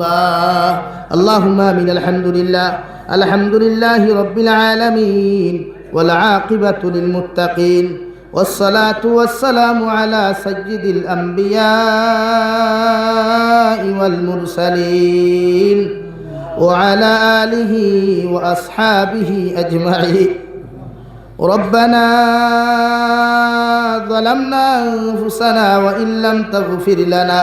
الله اللهم آمين الحمد لله الحمد لله رب العالمين والعاقبة للمتقين والصلاة والسلام على سيد الأنبياء والمرسلين وعلى آله وأصحابه أجمعين ربنا ظلمنا أنفسنا وإن لم تغفر لنا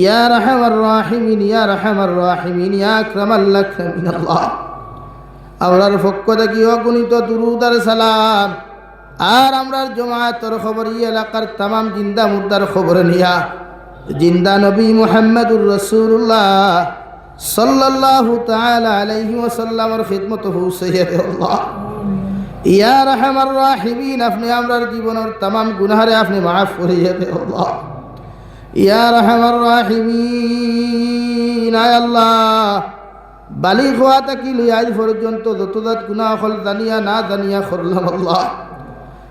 ইয়া রাহমার রাহিমিন, ইয়া রাহমার রাহিমিন, ইয়া আকরামাল আল্লাহ আমরার পক্ষ থেকে অগণিত দুরুদ আর সালাম। আর আমরার জমায়েতর খবর ই এলাকার তাম জিন্দা মুর্দার খবর নিয়া। জিন্দা নবী মোহাম্মদুর রসুল্লাহ সাল্লাল্লাহু তাআলা আলাইহি ওয়াসাল্লামের খিদমত হুসাইয়া আল্লাহ। ইয়া রাহমার রাহিমিন, আপনি আমরার জীবনের তাম গুনাহরে আপনি মাফ করিয়া দে ইয়া রাহমার রাহিমিন, আয় আল্লাহ। বালি খোয়া তাকি লই আজ পর্যন্ত যতদাত গুণা হল জানিয়া না জানিয়া করলাম আল্লাহ।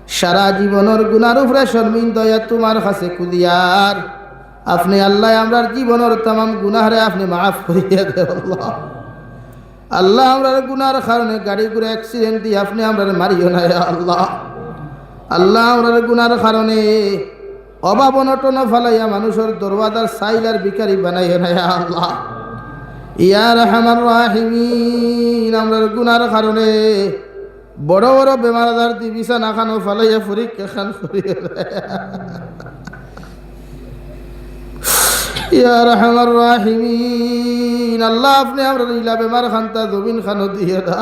সারা জীবনের গুনার উপরে শর্মিন দয়া তোমার কাছে কুদিয়ার। আপনি আল্লাহ, আমরার জীবনের তাম গুনাহরে আপনি মাফ করিয়া দে আল্লাহ। আল্লাহ, আমরার গুনার কারণে গাড়ি ঘুরে অ্যাক্সিডেন্ট দিয়ে আপনি আমরার মারিও না আল্লাহ। আল্লাহ, আমরার গুনার কারণে অভাব অনটন ফালাইয়া মানুষের দরওয়াদার সাইলার বিকারি বানাইও না আল্লাহ। ইয়া রহমান রাহিমিন আমরার গুনার কারণে বড় বড় বেমার আজার দি বিছানা খানো ফালাইয়া পরীক্ষা খান করিয়া ইয়া রহমান রাহিমিন, আল্লাহ আপনি আমরা ইলা বেমার খান্তা জমিন খানো দিয়ে দা।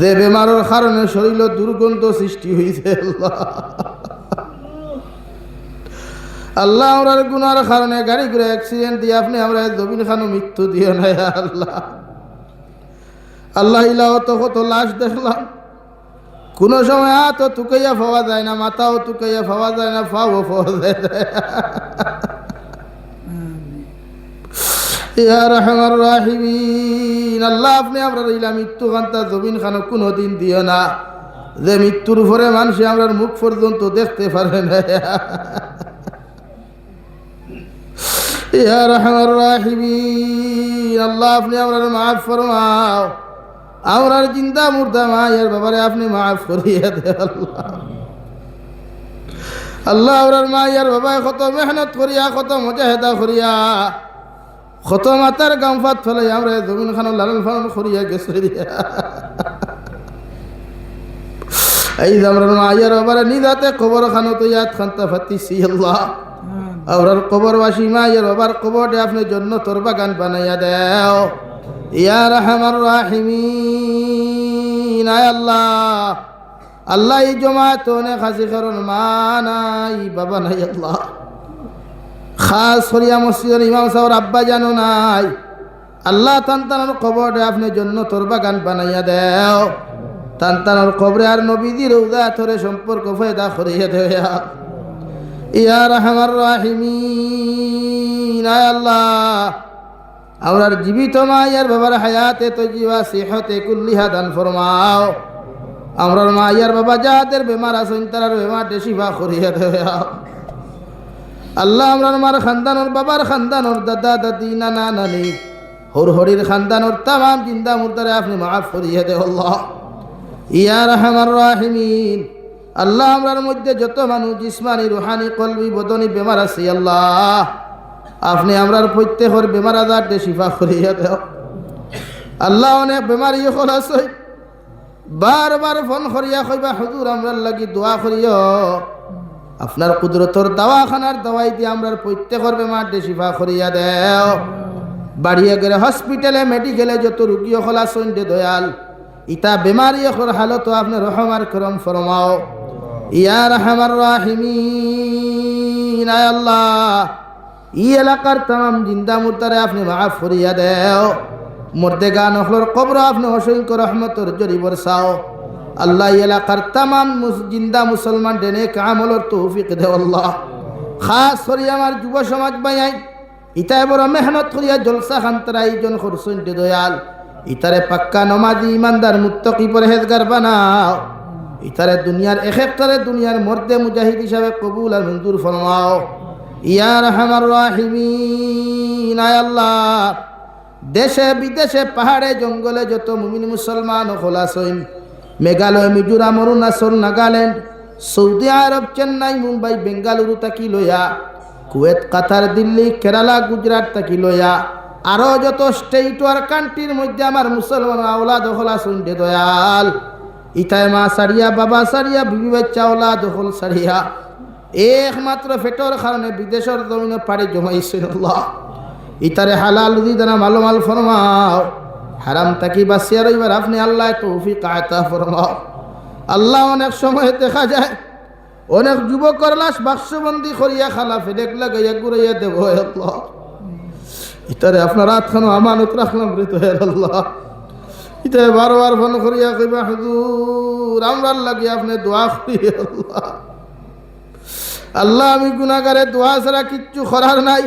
যে বেমারের কারণে শরীর দুর্গন্ধ সৃষ্টি হয়েছে আল্লাহ। আল্লাহ আমরার গুনার কারণে গাড়ি করে অ্যাক্সিডেন্ট দিয়ে আপনি আমরা জমিন খানো মৃত্যু দিয়ে নাই আল্লাহ। আল্লাহ ইলাহ তো কত লাশ দেখলাম। কোন সময় হাতও তুকাইয়া পাওয়া যায় না, মাথাও তুকাইয়া পাওয়া যায় না, পাও পাওয়া যায় আল্লাহ আপনি আমরা মৃত্যু খান্তা কোনো দিন না। যে মৃত্যুর মানুষ আমরা মুখ পর্যন্ত দেখতে পারে না। আল্লাহ, আপনি আমরা মাফ ফরমাও। আমরার জিন্দা মুর্দা মায়ের ব্যাপারে আপনি মাফ করিয়ে দে আল্লাহ। আল্লাহ, আমরার মায়ের বাবা কত মেহনত করিয়া, কত মজাহেদা করিয়া, কত মাতার গামফাত ফেলে আমরা জমিন খানো লালন ফালন করিয়া গেছে এই আমরার মায়ের বাবারে নিজাতে কবর খানো তো ইয়াদ খান্তা ফাতিছি আল্লাহ। আমরার কবরবাসী মায়ের বাবার কবরে আপনি জন্য তোর বাগান বানাইয়া দেও। ইয়া রহমান রাহিমিন আল্লাহ। আল্লাহ এই জমাত অনেক হাসি কারণ মা নাই বাবা নাই আল্লাহ। খাস করিয়া মসজিদের ইমাম সাহর আব্বা জানো নাই। আল্লাহ তান্তানোর কবরে আপনি জন্য তোর বাগান বানাইয়া দেও। তান্তানোর কবরে আর নবীদের উদা থরে সম্পর্ক ফয়দা করিয়া দেয়া। ইয়া রহমান রাহিমিন আল্লাহ। আমরার জীবিত মাইয়ার বাবার হায়াতে তো জীবা সেহতে কুল্লিহা দান ফরমাও। আমরার মাইয়ার বাবা যাহাদের বেমার আছেন, তারার বেমারটে শিফা করিয়া দেয়া আল্লাহ আমরার মার খানদানোর বাবার খানদানোর দাদা, দাদি, নানা, নানি হর হরির খানদানোর তামাম জিন্দা মুর্দারে আপনি মাফ করিয়া দে আল্লাহ। ইয়া রহমান রাহিমিন আল্লাহ আমরার মধ্যে যত মানুষ, জিসমানি, রুহানি, কলবি, বদনি, বেমার আছে, আল্লাহ। আপনি আমরার প্রত্যেকের বেমার আজার শিফা করিয়া দেও। আল্লাহ অনেক বেমারি হল আছে। বারবার ফোন করিয়া কইবা, হুজুর, আমরার লাগি দোয়া করিও। আপনার কুদরতর দাওয়াখানার দাওয়াই দিয়ে আমরার প্রত্যেকের বেমার শিফা করিয়া দেও। বাড়িয়ে গেলে হসপিটালে, মেডিকেলে যত রুগী হল আসন দে দয়াল। ইতা বেমারি এখন হালত আপনার রহমার করম ফরমাও। ইয়া রহমার রাহিমিন আল্লাহ। ই এলাকার তাম জিন্দা মুর্তারে আপনি মাফ করিয়া দেও। মর্দে গান হলর কবর আপনি অসংখ্য রহমতর জরি বরসাও আল্লাহ এলাকার তাম জিন্দা মুসলমান ডেনে কামলর তৌফিক দেও আল্লাহ। খাস করি আমার যুব সমাজ বাইয়াই ইতায় বড় মেহনত করিয়া জলসা খান্তরা এইজন খরসুন দয়াল। ইতারে পাক্কা নমাজি, ইমানদার, মুত্তকি, পরহেজগার বানাও। ইতারে দুনিয়ার এক একটারে দুনিয়ার মর্দে মুজাহিদ হিসাবে কবুল আর মঞ্জুর ফরমাও। ইয়া রহমার রাহিমিন আল্লাহ। দেশে বিদেশে পাহাড়ে, জঙ্গলে যত মুমিন মুসলমান খোলাসইন মেঘালয়, মিজোরাম, অরুণাচল, নাগাল্যান্ড, সৌদি আরব, চেন্নাই, মুম্বাই, বেঙ্গালুরু তাকি লইয়া, কুয়েত, কাতার, দিল্লি, কেরালা, গুজরাট তাকি লইয়া আরও যত স্টেট আর কান্ট্রির মধ্যে আমার মুসলমান আওলা দখলা দে দয়াল। ইতায় মা সারিয়া, বাবা সারিয়া, বিবি বাচ্চা ওলা দখল সারিয়া। একমাত্র ফেটর কারণে বিদেশের জমিনে পাড়ি জমাইছেন আল্লাহ ইতারে হালাল দিদানা মালো মাল ফরমাও। হারাম তাকি বাসিয়া রইবার আপনি আল্লাহ তৌফিক আয়তা ফরমাও। আল্লাহ অনেক সময় দেখা যায়, অনেক যুবকর লাশ বাক্সবন্দি করিয়া খালা ফেলেক লাগাইয়া ঘুরাইয়া দেব ইতারে আপনার আতখানো আমানত রাখলাম রে তো আল্লাহ। ইতারে বারবার ফোন করিয়া কইবা, হুজুর, আমরার লাগি আপনি দোয়া করি, আল্লাহ। আল্লাহ, আমি গুনাগারে দোয়া ছাড়া কিচ্ছু করার নাই।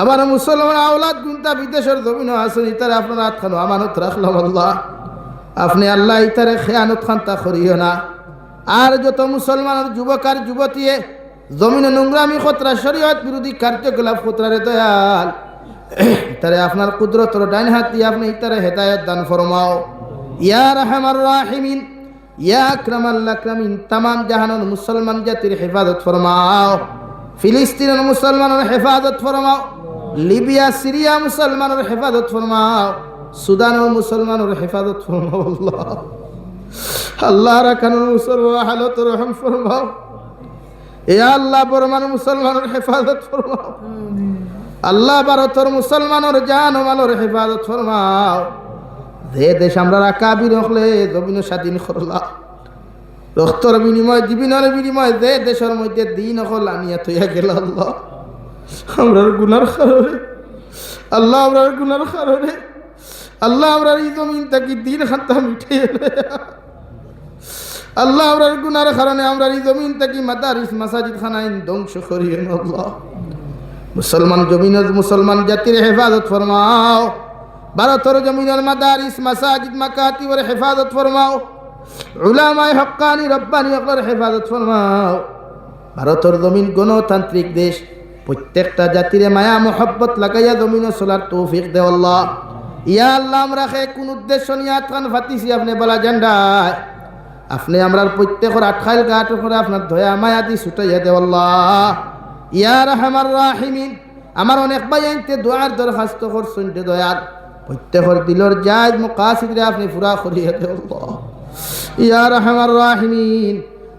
আমার মুসলমান আওলাদ গুনতা বিদেশের জমিন আছেন ইতারে আপনার আতখানো আমানত রাখলাম, আল্লাহ। আপনি আল্লাহ, ইতারে খেয়ানত খান্তা করিও না। আর যত মুসলমানের যুবক আর যুবতীয়ে জমিনে নোংরামি, খতরা, শরীয়ত বিরোধী কার্যকলাপ, খতরারে দয়াল ইতারে আপনার কুদরতর ডাইন হাত দিয়ে আপনি ইতারে হেদায়ত দান ফরমাও। ইয়া রাহমার রাহিমিন, ইয়া আকরামাল আকরামিন, তামাম জাহানের মুসলমান জাতির হেফাজত ফরমাও। ফিলিস্তিনের মুসলমানের হেফাজত ফরমাও। লিবিয়া, সিরিয়া মুসলমানের হেফাজত ফরমাও। সুদানের মুসলমানের হেফাজত ফরমাও, আল্লাহ। আল্লাহ রাখানোর মুসলমান হালত রহম ফরমাও। এ আল্লাহ বরমান মুসলমানের হেফাজত ফরমাও। আল্লাহ ভারতর মুসলমানের জান মালোর হেফাজত ফরমাও। যে দেশ আমরা কাবির হলে জমিন স্বাধীন করলা রক্তর বিনিময়, জীবনের বিনিময়, যে দেশের মধ্যে দিন হল আনিয়া থইয়া গেল আল্লাহ। আমরার গুনার কারণে, আল্লাহ আমরার গুনার কারণে, আল্লাহ আমরা এই জমিন থাকি দিন খাতা মিঠে আল্লাহ আমরার গুনার কারণে আমরা এই জমিন থাকি মাদারিস মাসাজিদ খানাইন ধ্বংস করিয়েন আল্লাহ। মুসলমান জমিনের মুসলমান জাতির হেফাজত ফরমাও। ভারতের জমিনের মাদারিস, মাসাজিদ মাকাতিবর হেফাজত ফরমাও। উলামায় হক্কানি, রব্বানি অকলের হেফাজত ফরমাও। ভারতের জমিন গণতান্ত্রিক দেশ। প্রত্যেকটা জাতির মায়া, মোহব্বত লাগাইয়া জমিনে চলার তৌফিক দে আল্লাহ। ইয়া আল্লাহ, আমরা কোন উদ্দেশ্য নিয়ে আটখান ফাতিছি, আপনি বলা জেন্ডায় আপনি আমরা প্রত্যেকের আটখাইল গাট করে আপনার ধয়া মায়া দি ছুটাইয়া দে আল্লাহ ইয়া রাহমার রাহিমিন, আমার অনেক ভাই আনতে দোয়ার দরখাস্ত করছেন দয়ার প্রত্যেকের দিলর জায়জ মুকাসিদরে আপনি পুরা করিয়া দে আল্লাহ। ইয়া রাহমার রাহিমিন,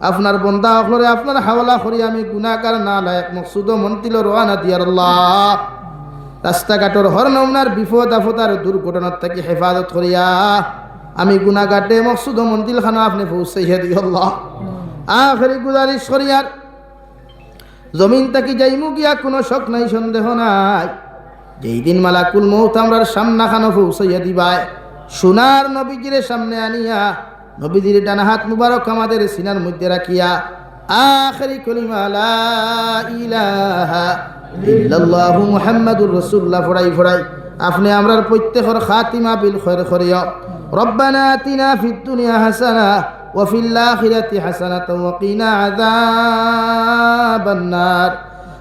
আপনার বন্দা অকলরে আপনার হাওলা করি আমি গুণাকার না লায়ক মকসুদ মন্তিল রোয়ানা দিয়ার আল্লাহ। রাস্তাঘাটর হর নমনার বিপদ আর দুর্ঘটনার থেকে হেফাজত করিয়া আমি গুণাঘাটে মকসুদ মন্দিল খানা আপনি পৌঁছাইয়া দিও আল্লাহ। আখরি গুজারিশ করিয়ার জমিন তাকে যাইমু গিয়া কোনো শখ নাই, সন্দেহ নাই। যেই দিন মালাকুল মৌত আমরার সামনাখানো পৌঁছাইয়া দিবাই সোনার নবীজিরে সামনে আনিয়া, নবীজির ডানা হাত মুবারক আমাদের সিনার মধ্যে রাখিয়া, আখরি কলিমা লা ইলাহা ফোড়াই ফোড়াই, আপনি আমরার প্রত্যেকর খাতিমা বিল খর খরিয়া রব্বানা তিনা ফিদ হাসানা وفي الآخرة حسنة وقنا عذاب النار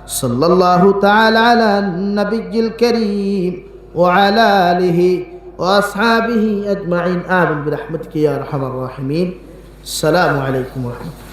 صلى الله تعالى على النبي الكريم وعلى آله وأصحابه أجمعين آمين برحمتك يا أرحم الراحمين السلام عليكم ورحمة الله